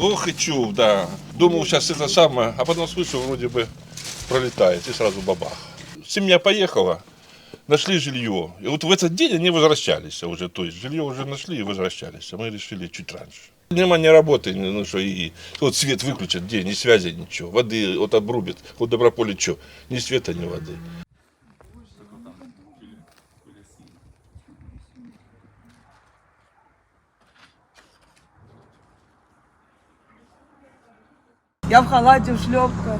Ох и чув, да. Думал, сейчас это самое, а потом слышу, вроде бы пролетает, и сразу бабах. Семья поехала, нашли жилье. И вот в этот день они возвращались уже, то есть жилье уже нашли и возвращались. А мы решили чуть раньше. Нема ни работы, ну что, и вот свет выключат, где, ни связи, ничего. Воды вот обрубят, вот Доброполе что, ни света, ни воды. Я в халате, в шлепках.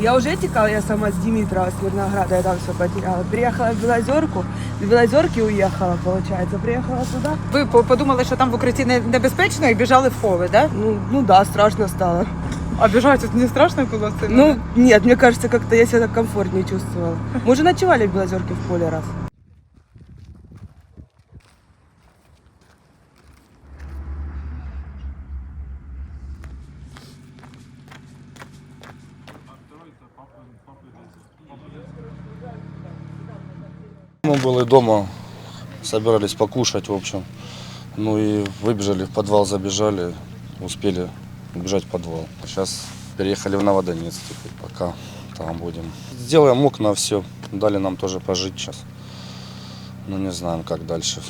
Я уже текала, я сама с Димитрова, с Мирнограда, я там все потеряла. Приехала в Белозерку, в Белозерке уехала, получается. Приехала сюда. Ви по- подумали, що там в укритті не- небезпечно і біжали в поле, да? Ну, ну да, страшно стало. А біжати тут не страшно було це? Ну, нет, мне кажется, как-то я себя так комфортнее чувствовала. Мы уже ночевали в Белозерке в поле раз. Мы были дома, собирались покушать, в общем. Ну и выбежали, в подвал забежали, успели убежать в подвал. Сейчас переехали в Новодонецк, теперь пока там будем. Сделаем окна, все. Дали нам тоже пожить сейчас. Ну не знаем, как дальше.